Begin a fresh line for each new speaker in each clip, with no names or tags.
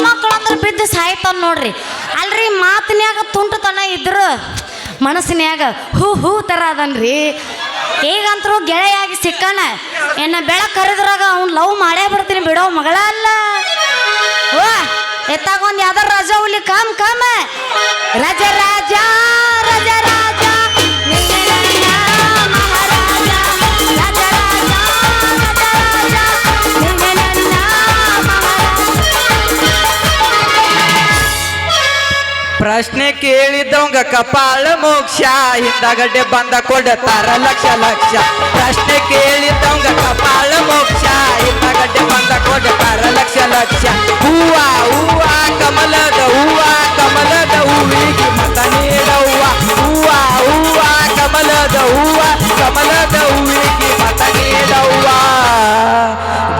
ಹೆಣ್ಮಕ್ಳು ಅಂದ್ರೆ ಬಿದ್ದು ಸಾಯ್ತಾವ ನೋಡ್ರಿ. ಅಲ್ರಿ ಮಾತಿನ್ಯಾಗ ತುಂಟುತನ ಇದ್ರು ಮನಸ್ಸಿನ್ಯಾಗ ಹೂ ಹೂ ಥರ ಅದನ್ರಿ. ಈಗಂತರೂ ಗೆಳೆಯಾಗಿ ಸಿಕ್ಕಣ ಎನ್ನ ಬೆಳ ಕರೆದ್ರಾಗ ಅವ್ನು ಲವ್ ಮಾಡೇ ಬರ್ತೀನಿ ಬಿಡೋ ಮಗಳ ಅಲ್ಲ. ಓ ಎತ್ತಾಗ ಒಂದು ಯಾವ್ದಾರ ರಜಾ ಹುಲಿ, ಕಮ್ ಕಮ್. ರಜ, ರಾಜ ರಜ, ರಾಜ.
ಪ್ರಶ್ನೆ ಕೇಳಿದವಂಗ ಕಪಾಳ ಮೋಕ್ಷ. ಹಿಂದಗಡೆ ಬಂದ ಕೊಡ್ತಾರ ಲಕ್ಷ ಲಕ್ಷ. ಪ್ರಶ್ನೆ ಕೇಳಿದವಂಗ ಕಪಾಳ ಮೋಕ್ಷ. ಹಿಂದಗಡೆ ಬಂದ ಕೊಡ್ತಾರ ಲಕ್ಷ ಲಕ್ಷ. ಹೂವ ಹೂವ, ಕಮಲದ ಹೂವ, ಕಮಲದ ಹೂವಿಗೆ ಮತ ನೀಡವ್ವ. ಹೂವ ಹೂವ, ಕಮಲದ ಹೂವ, ಕಮಲದ ಹೂವಿಗೆ ಮತ ನೀಡವ್ವ.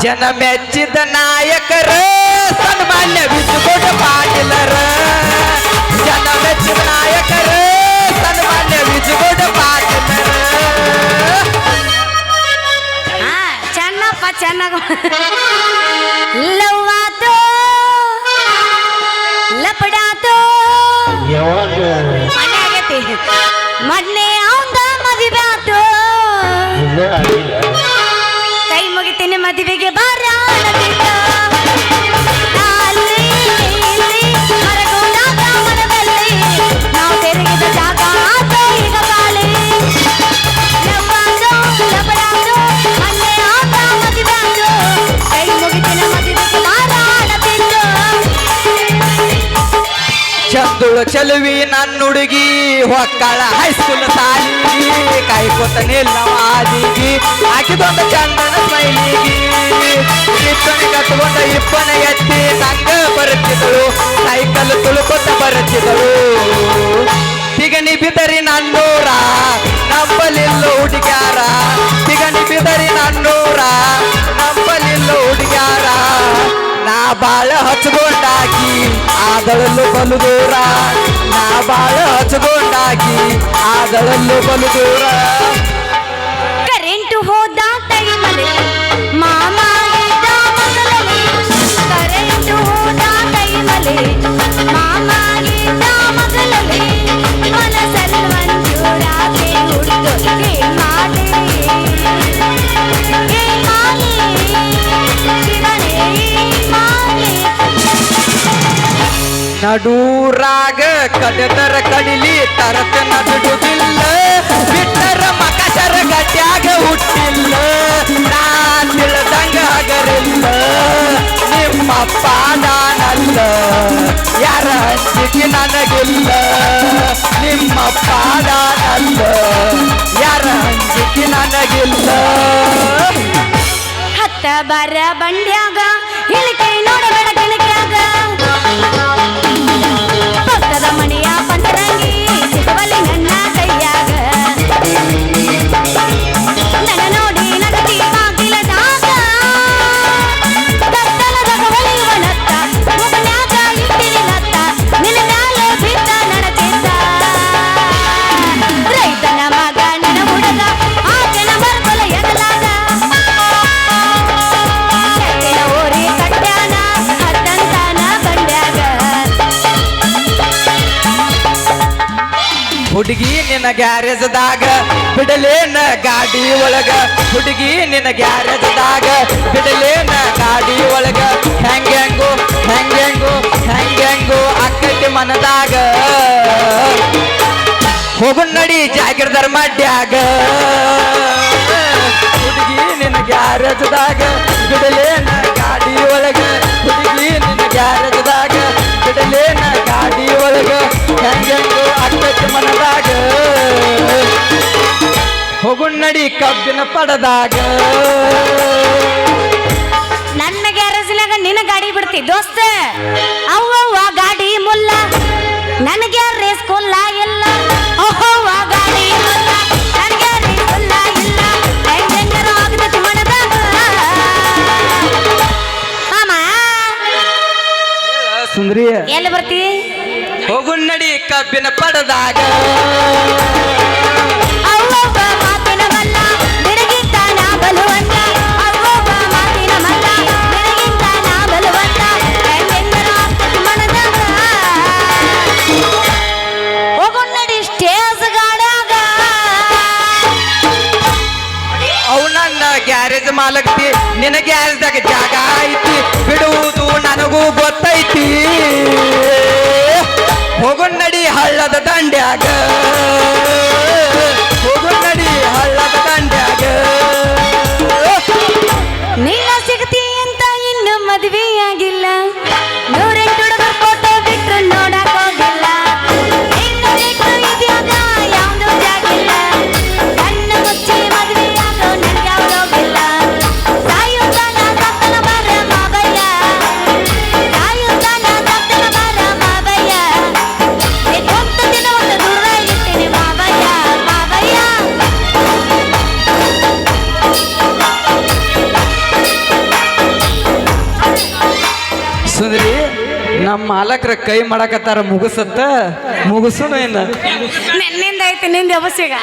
ಜನ ಮೆಚ್ಚಿದ ನಾಯಕರ
ಚೆನ್ನಾಗ ಲವ್ವಾತು ಲಪಡಾತು. ಮನೆ ಆಗೈತಿ ಮೊನ್ನೆ ಅವಂದ ಮದುವೆ ಆತು. ಕೈ ಮುಗಿತೀನಿ ಮದುವೆಗೆ ಬಾರ
ಚೆಲುವಿ ನನ್ನ ಹುಡುಗಿ, ಹೊಕ್ಕಳ ಹೈಸ್ಕೂಲ್ ಸಾಲಿಗಿ ಕಾಯ್ಕೋತ ನಿಲ್ಲವಾದಿಗಿ ಹಾಕಿದೊಂದು ಚಂದನ ಮೈಲಿಗಿ ಇಪ್ಪನ ಕತ್ಕೊಂಡ ಇಪ್ಪನ ಎತ್ತಿ, ನಂಗ ಬರುತ್ತಿದ್ದಳು ಸೈಕಲ್ ತುಳುಕೊತ ಬರುತ್ತಿದ್ದಳು. ಈಗ ನಿಬಿದರಿ ನನ್ನೂರ, ನಂಬಲಿಲ್ಲ ಹುಡುಗ್ಯಾರ. ಈಗ ನಿಬಿದರಿ ನನ್ನೂರ, ನಂಬಲಿಲ್ಲ ಹುಡುಗ್ಯಾರ. ನಾ ಬಾಳ ಹಚ್ಕೊಂಡಾಗಿ ಆದಳಲ್ಲು ಬಲು ದೂರ ನಾ ಬಾಳ ಹಚ್ಕೊಂಡಾಗಿ ಆದಳಲ್ಲೂ ಬಲು ದೂರ. ನಡೂರಾಗ ಕಡೆದರ ಕಡಿಲಿ ತರತ ನಡುಗಿಲ್ಲ ಬಿಟ್ಟರ ಮಕಸರ ಗಟ್ಯಾಗ ಹುಟ್ಟಿಲ್ಲ. ನಾ ತಿಳಿದಂಗ ಹಗರಿಲ್ಲ. ನಿಮ್ಮ ಪಾದಾನಲ್ಲ ಯಾರ ಹಂಚಿಕೆ ನನಗಿಲ್ಲ. ನಿಮ್ಮ ಪಾದಾನಲ್ಲ ಯಾರ ಹಂಚಿಕೆ ನನಗಿಲ್ಲ.
ಹತ್ತ ಬರ ಬಂಡ್ಯಾಗ ಹೇಳಿಕೆ ನೋಡಬೇಡ
ಗ್ಯಾರೇಜ್ದಾಗ, ಬಿಡಲೇನ ಗಾಡಿ ಒಳಗ. ಹುಡುಗಿ ನಿನ್ನ ಗ್ಯಾರೇಜ್ದಾಗ, ಬಿಡಲೇನ ಗಾಡಿ ಒಳಗ. ಹೆಂಗೆಂಗು ಹೆಂಗೆಂಗು ಹೆಂಗೆಂಗು ಅಕ್ಕಟ್ಟಿ ಮನದಾಗ. ಹೋಗು ನಡಿ ಜಾಗಿರ್ದಾರ ಮಾಡ್ಯಾಗ. ಹುಡುಗಿ ನಿನ್ನ ಗ್ಯಾರೇಜ್ದಾಗ, ಬಿಡಲೇನ ಗಾಡಿ ಒಳಗ. ಮನದಾಗ. ಹೋಗು ನಡಿ ಕಬ್ಬಿನ ಪಡದಾಗ.
ನನ್ನ ಗ್ಯಾರೇಜ್ನಾಗ ನಿನ್ನ ಗಾಡಿ ಬಿಡ್ತಿ ದೋಸ್ತ. ಅವ್ವ ಗಾಡಿ ಮುಲ್ಲ. ನನಗೆ ರೇಸ್ ಕೊಲ್ಲ ಗಾಡಿ ಮುಲ್ಲ. ಕೊಲ್ಲ ಇಲ್ಲ. ಹೆಂಗೆಂಗರ ಆಗ್ತೈತಿ ಮನದಾಗ. ಮಾಮ.
ಸುಂದ್ರಿ
ಎಲ್ಲಿ ಬರ್ತಿ?
ಹೋಗುನ್ನಡಿ ಕಬ್ಬಿನ ಪಡೆದಾಗ.
ಗ್ಯಾರೇಜ್
ಮಾಲಕ್ತಿ ನಿನ ಗ್ಯಾರೇಜ್ದಾಗ ಜಾಗ ಐತಿ. ಬಿಡುವುದು ನನಗೂ ಗೊತ್ತೈತಿ. ದಂಡ್ಯಾಗ. ಸುಂದ್ರಿ ನಮ್ಮ ಮಾಲಕ್ರ ಕೈ ಮಾಡಕತ್ತಾರ ಮುಗಿಸತ್ತ? ಮುಗಿಸೋನು ಏನು
ನಿನ್ನಿಂದ ಐತಿ ನಿಂದ ಅವಶ್ಯಗ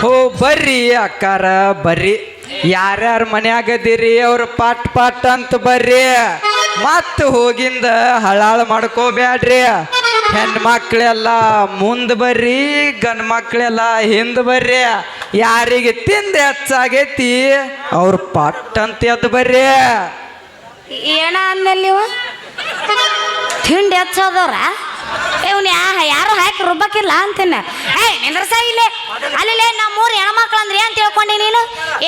ಹೋ ಬರ್ರಿ ಅಕ್ಕಾರ ಬರ್ರಿ. ಯಾರ್ಯಾರ ಮನ್ಯಾಗದಿರಿ ಅವ್ರ ಪಾಟ್ ಪಾಟ್ ಅಂತ ಬರ್ರಿ. ಮತ್ತ ಹೋಗಿಂದ ಹಳಾಳ ಮಾಡ್ಕೋಬ್ಯಾಡ್ರಿ. ಹೆಣ್ಮಕ್ಳೆಲ್ಲ ಮುಂದೆ ಬರ್ರಿ ಗಂಡ್ ಮಕ್ಳೆಲ್ಲ ಹಿಂದೆ ಬರ್ರಿ. ಯಾರಿಗೆ ತಿಂದು ಹೆಚ್ಚಾಗೈತಿ ಅವ್ರ ಪಟ್ ಅಂತ ಎದ್ದು ಬರ್ರಿ.
ಏನ ಅಂದಲ್ಲಿ ತಿಂಡಿ ಹಚ್ಚೋದವ್ರ? ಇವ್ನು ಯಾ ಯಾರು ಹಾಕಿ ರುಬ್ಬಕ್ಕಿಲ್ಲ ಅಂತೀನಿ ಏ ನಿಂದ್ರಸ ನಮ್ಮ ಊರು ಯಾರು ಹೆಣ್ಮಕ್ಳು ಅಂದ್ರೆ ಏನು ತಿಳ್ಕೊಂಡಿ ನೀನು?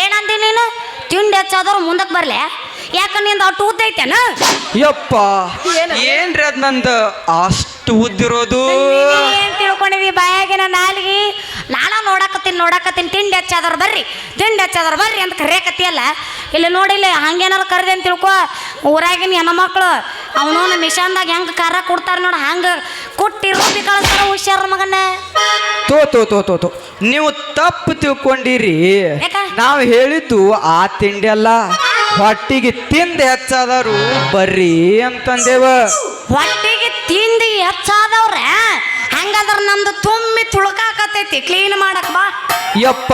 ಏನಂದಿ ನೀನು? ತಿಂಡಿ ಹಚ್ಚೋದವ್ರು ಮುಂದಕ್ಕೆ ಬರ್ಲೆ. ಯಾಕ ನಿಂದ ಅಷ್ಟು ಉದ್ದ ಐತೇನ?
ಯಪ್ಪ ಏನ್ರಿ ಅದು ನಂದು? ಅಷ್ಟು ಉದ್ದಿರೋದು.
ಏನ್ ತಿಳ್ಕೊಂಡಿದಿ? ಬಾಯಾಗಿನ ನಾಲ್ಗಿ? ನಾನು ನೋಡಕತ್ತೀನಿ ನೋಡಕತ್ತೀನಿ. ತಿಂಡಿ ಹಚ್ಚಾದ್ರ ಬರ್ರಿ. ತಿಂಡಿ ಹಚ್ಚಾದ್ರ ಬರ್ರಿ ಅಂತ ಕರೆಯಕತ್ತಿಯಲ್ಲ. ಇಲ್ಲಿ ನೋಡಿಲ್ಲ ಹಂಗೇನಾರು ಕರೆದೆ ಅಂತ ತಿಳ್ಕೊ. ಊರಾಗಿನ ಹೆಣ್ಮಕ್ಳು ಅವನು ಮಿಷನ್ದಾಗ ಹೆಂಗೆ ಖಾರ ಕೊಡ್ತಾರ ನೋಡ ಹಂಗೆ ಕೊಟ್ಟಿ ರೂಪಿ ಕಳಿಸ್ತಾರ ಹುಷಾರ ಮಗನ.
ತೋ ತೋ ತೋ ತೋ ತೋ. ನೀವು ತಪ್ಪು ತಿಳ್ಕೊಂಡಿರಿ.
ಯಾಕ?
ನಾವು ಹೇಳಿದ್ದು ಆ ತಿಂಡಿ ಅಲ್ಲ. ಹೊಟ್ಟಿಗೆ ತಿಂದ ಹೆಚ್ಚಾದರು ಬರ್ರಿ ಅಂತಂದೇವ.
ಹೊಟ್ಟಿಗೆ ತಿಂದು ಹೆಚ್ಚಾದವ್ರ. ಹಂಗಾದ್ರ ನಮ್ದು ತುಂಬಿ ತುಳ್ಕಾಕತೈತಿ ಕ್ಲೀನ್ ಮಾಡಕ್ ಬಾ.
ಯಪ್ಪ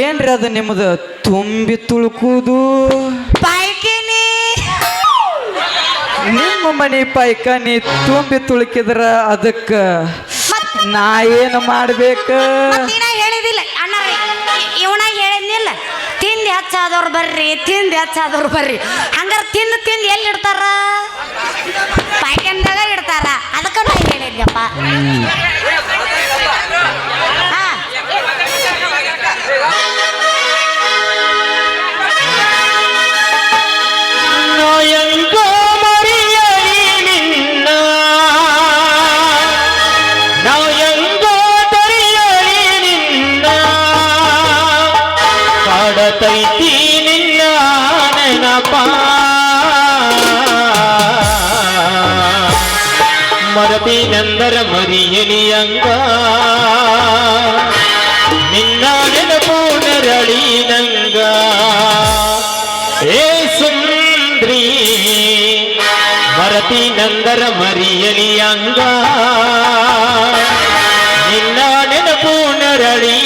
ಏನ್ರಿ ಅದು ನಿಮ್ಮದು ತುಂಬಿ ತುಳುಕುದು
ಪಾಯ್ಕಿನಿ
ನಿಮ್ಮ ಮನೆ ಪೈಕಾನಿ ತುಂಬಿ ತುಳುಕಿದ್ರ ಅದಕ್ಕೆ ನಾ ಏನು ಮಾಡ್ಬೇಕು?
ಮತ್ತೀನ ಹೇಳಿದಿಲ್ಲ. ಅಣ್ಣ ಇವನ ಹೇಳಿದ್ನಿಲ್ಲ. ತಿಂದು ಹೆಚ್ಚಾದವ್ರು ಬರ್ರಿ ತಿಂದು ಹೆಚ್ಚಾದವ್ರು ಬರ್ರಿ. ಹಂಗಾರೆ ತಿಂದು ತಿಂದು ಎಲ್ಲಿ ಇಡ್ತಾರ ಅದಕ್ಕೆ ನಾ ಹೇಳಿದ್ಯಪ್ಪ ಹಾ
ಮರತಿನಂದರ ಮರಿಯಲಿ ಅಂಗ ನಿನ್ನ ನೆನಪು ನೆರಳಿ ನಂಗ. ಏ ಸುಂದ್ರಿ, ಮರತಿ ನಂದರ ಮರಿಯಲಿ ಅಂಗ ನಿನ್ನ ನೆನಪು ನೆರಳಿ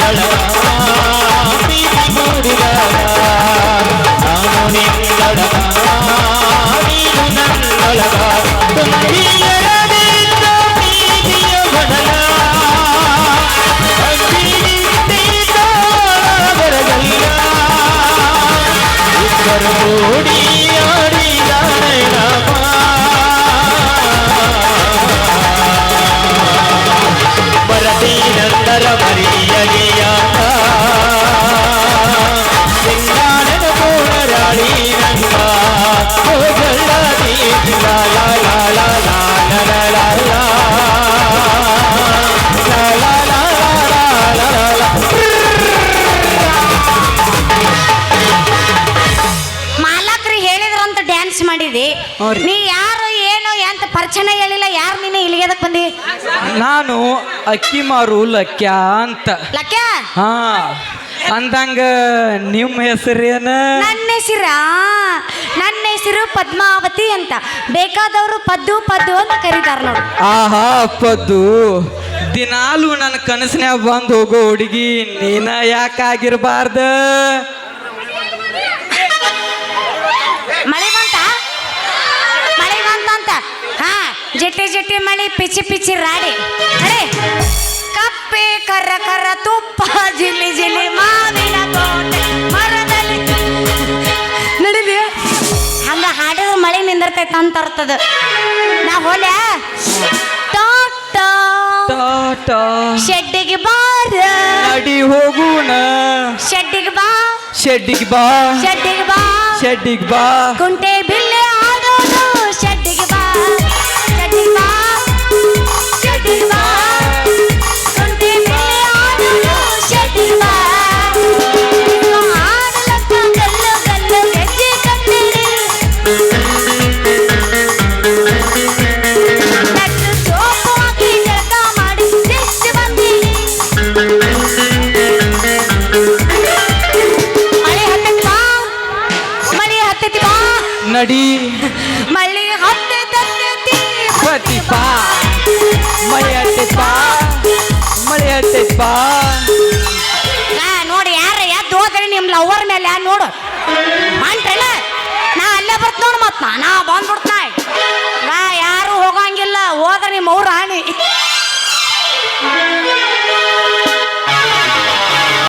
la la
ನೀ ಯಾರು ಏನು ಎಂತ ಪರಿಚಯ ಹೇಳಿಲ್ಲ ಯಾರು ನೀನು ಇಲ್ಲಿಗೆ ಅದಕ್ಕೆ ಬಂದಿ?
ನಾನು ಅಕ್ಕಿ ಮಾರು ಲಕ್ಯ ಅಂತ.
ಲಕ್ಯ?
ಹಾ ಅಂದಂಗ ನಿಮ್ಮ ಹೆಸರೇನ?
ನನ್ನ ಹೆಸರ? ನನ್ನ ಹೆಸರು ಪದ್ಮಾವತಿ ಅಂತ. ಬೇಕಾದವರು ಪದ್ದು ಪದ್ದು ಅಂತ ಕರೀತಾರ ನೋಡಿ.
ಆಹಾ ಪದ್ದು. ದಿನಾಲು ನನ್ನ ಕನಸಿನ್ಯಾಗ ಬಂದು ಹೋಗೋ ಹುಡುಗಿ ನೀನ ಯಾಕಾಗಿರ್ಬಾರ್ದ?
ಹಾ ಜಟ್ಟಿ ಜಟ್ಟಿ ಮಳೆ ಪಿಚಿ ಪಿಚಿ ರಾಡಿ. ಅರೆ ಕಪ್ಪೆ ಕರ್ರ ಕರ್ರ ತುಪ್ಪ ಜಿಲಿ ಜಿಲಿ ಮಾವಿನ ತೋಟೆ ಮರದಲ್ಲಿ ನಡಿಲಿ. ಹಂಗ ಹಾಡಿದ್ರೆ ಮಳೆ ನಿಂದಿರ್ತೈತ ಅಂತ ಅರ್ಥದ. ನಾ ಹೋಲ್ಯ? ತೋಟ.
ತೋಟ.
ಶೆಡ್ಡಿಗೆ ಬಾರ
ನಡಿ ಹೋಗೋಣ.
ಶೆಡ್ಡಿಗೆ ಬಾ.
ಶೆಡ್ಡಿಗೆ ಬಾ.
ಶೆಡ್ಡಿಗೆ ಬಾ.
ಶೆಡ್ಡಿಗೆ ಬಾ.
ಕುಂಟೆ ಬಿಲ್ಲೆ మళ్ళీ హత్య తన్నతి పతిపా ಮಳೆ ಪಾ ಮಳೆ ಹತ್ತಿತ್ಪಾ ನಾ ನೋಡಿ ಯಾರ ಎದ್ದು ಹೋದ್ರೆ ನಿಮ್ಮ ಲವರ್ ಮೇಲೆ ನೋಡು? ಮಾಡ್ರಲ್ಲ ನಾ ಅಲ್ಲೇ ಬರ್ತ
ನೋಡು
ಮತ್
ನಾ ಬಂದ್ಬಿಡ್ತಾ ನಾ ಯಾರು ಹೋಗಂಗಿಲ್ಲ ಹೋದ್ರೆ ನಿಮ್ಮ ಅವ್ರ